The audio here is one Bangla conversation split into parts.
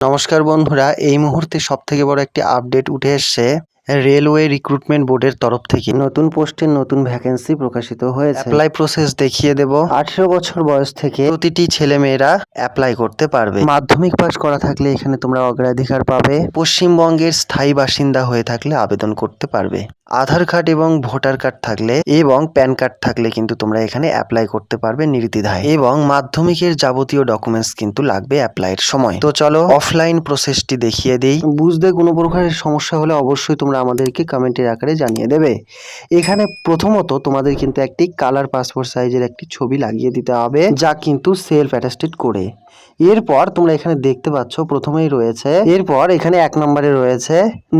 নমস্কার বন্ধুরা এই মুহূর্তে সব থেকে বড় একটি আপডেট উঠে এসছে রেলওয়ে রিক্রুটমেন্ট বোর্ডের তরফ থেকে। নতুন পোস্টের নতুন ভ্যাকেন্সি প্রকাশিত হয়েছে। অ্যাপ্লাই প্রসেস দেখিয়ে দেব। আঠেরো বছর বয়স থেকে প্রতিটি ছেলে মেয়েরা অ্যাপ্লাই করতে পারবে। মাধ্যমিক পাস করা থাকলে এখানে তোমরা অগ্রাধিকার পাবে। পশ্চিমবঙ্গের স্থায়ী বাসিন্দা হয়ে থাকলে আবেদন করতে পারবে। আধার কার্ড এবং ভোটার কার্ড থাকলে এবং প্যান কার্ড থাকলে কিন্তু তোমরা এখানে অ্যাপ্লাই করতে পারবে নির্দ্বিধায়। এবং মাধ্যমিকের যাবতীয় ডকুমেন্টস কিন্তু লাগবে অ্যাপ্লাইয়ের সময়। তো চলো অফলাইন প্রসেসটি দেখিয়ে দেই। বুঝতে কোনো প্রকারের সমস্যা হলে অবশ্যই তোমরা আমাদেরকে কমেন্টের আকারে জানিয়ে দেবে। এখানে প্রথমত তোমাদের কিন্তু একটি কালার পাসপোর্ট সাইজের একটি ছবি লাগিয়ে দিতে হবে, যা কিন্তু সেলফ অ্যাটাস্টেড করে। এরপর তোমরা এখানে দেখতে পাচ্ছ প্রথমেই রয়েছে, এরপর এখানে এক নম্বরে রয়েছে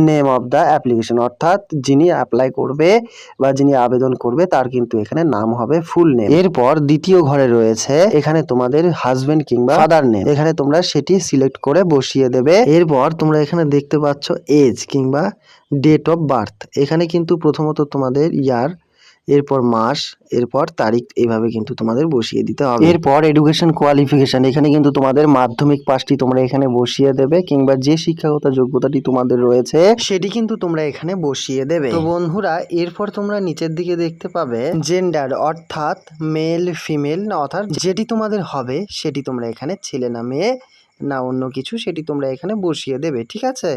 নেম অফ দ্য অ্যাপ্লিকেশন অর্থাৎ যিনি অ্যাপ্লাই করবে বা যিনি আবেদন করবে তার কিন্তু এখানে নাম হবে ফুল নেম এরপর দ্বিতীয় ঘরে রয়েছে এখানে তোমাদের হাজবেন্ড কিংবা ফাদার নেম এখানে তোমরা সেটি সিলেক্ট করে বসিয়ে দেবে। এরপর তোমরা এখানে দেখতে পাচ্ছ এজ কিংবা ডেট অফ বার্থ এখানে কিন্তু প্রথমত তোমাদের ইয়ার এরপর মাস এরপর তারিখ এইভাবে কিন্তু তোমাদের বসিয়ে দিতে হবে। এরপর এডুকেশন কোয়ালিফিকেশন এখানে কিন্তু তোমাদের মাধ্যমিক পাসটি তোমরা এখানে বসিয়ে দেবে কিংবা যে শিক্ষাগত যোগ্যতাটি তোমাদের রয়েছে সেটি কিন্তু তোমরা এখানে বসিয়ে দেবে। তো বন্ধুরা এরপর তোমরা নিচের দিকে দেখতে পাবে জেন্ডার অর্থাৎ মেল ফিমেল না অর্থাৎ যেটি তোমাদের হবে সেটি তোমরা এখানে ছেলে না মেয়ে না অন্য কিছু সেটি তোমরা এখানে বসিয়ে দেবে ঠিক আছে?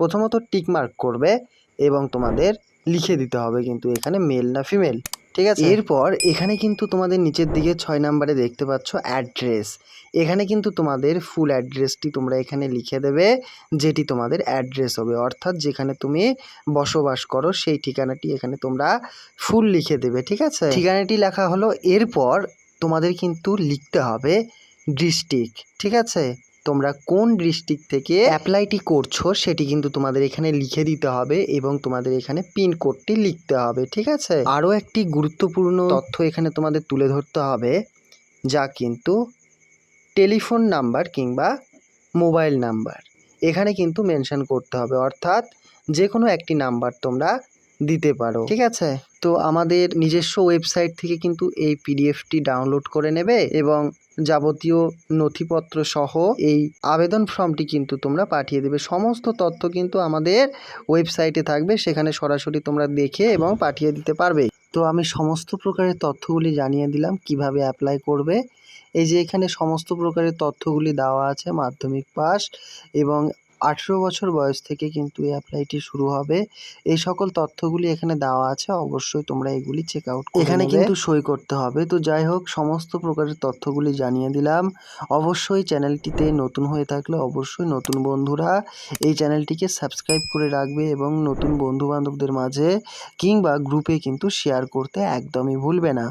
প্রথমত টিকমার্ক করবে এবং তোমাদের লিখে দিতে হবে কিন্তু এখানে মেল না ফিমেল ঠিক আছে। এরপর এখানে কিন্তু তোমাদের নিচের দিকে ছয় নাম্বারে দেখতে পাচ্ছ অ্যাড্রেস এখানে কিন্তু তোমাদের ফুল অ্যাড্রেসটি তোমরা এখানে লিখে দেবে যেটি তোমাদের অ্যাড্রেস হবে। অর্থাৎ যেখানে তুমি বসবাস করো সেই ঠিকানাটি এখানে তোমরা ফুল লিখে দেবে ঠিক আছে? ঠিকানাটি লেখা হলো। এরপর তোমাদের কিন্তু লিখতে হবে ডিস্ট্রিক্ট ঠিক আছে? তোমরা কোন ডিস্ট্রিক্ট থেকে অ্যাপ্লাইটি করছ সেটি কিন্তু তোমাদের এখানে লিখে দিতে হবে এবং তোমাদের এখানে পিন কোডটি লিখতে হবে, ঠিক আছে? আরও একটি গুরুত্বপূর্ণ তথ্য এখানে তোমাদের তুলে ধরতে হবে, যা কিন্তু টেলিফোন নাম্বার কিংবা মোবাইল নাম্বার। এখানে কিন্তু মেনশন করতে হবে, অর্থাৎ যে কোনো একটি নাম্বার তোমরা দিতে পারো, ঠিক আছে? তো আমাদের নিজস্ব ওয়েবসাইট থেকে কিন্তু এই পিডিএফটি ডাউনলোড করে নেবে এবং যাবতীয় নথিপত্র সহ এই আবেদন ফর্মটি কিন্তু তোমরা পাঠিয়ে দেবে। সমস্ত তথ্য কিন্তু আমাদের ওয়েবসাইটে থাকবে, সেখানে সরাসরি তোমরা দেখে এবং পাঠিয়ে দিতে পারবে। তো আমি সমস্ত প্রকারের তথ্যগুলি জানিয়ে দিলাম, কীভাবে অ্যাপ্লাই করবে। এই যে এখানে সমস্ত প্রকারের তথ্যগুলি দেওয়া আছে, মাধ্যমিক পাস এবং আঠেরো বছর বয়স থেকে কিন্তু এই অ্যাপ্লাইটি শুরু হবে। এই সকল তথ্যগুলি এখানে দেওয়া আছে অবশ্যই তোমরা এগুলি চেক আউট এখানে কিন্তু সই করতে হবে। তো যাই হোক সমস্ত প্রকারের তথ্যগুলি জানিয়ে দিলাম। অবশ্যই চ্যানেলটিতে নতুন হয়ে থাকলে অবশ্যই নতুন বন্ধুরা এই চ্যানেলটিকে সাবস্ক্রাইব করে রাখবে এবং নতুন বন্ধু বান্ধবদের মাঝে কিংবা গ্রুপে কিন্তু শেয়ার করতে একদমই ভুলবে না।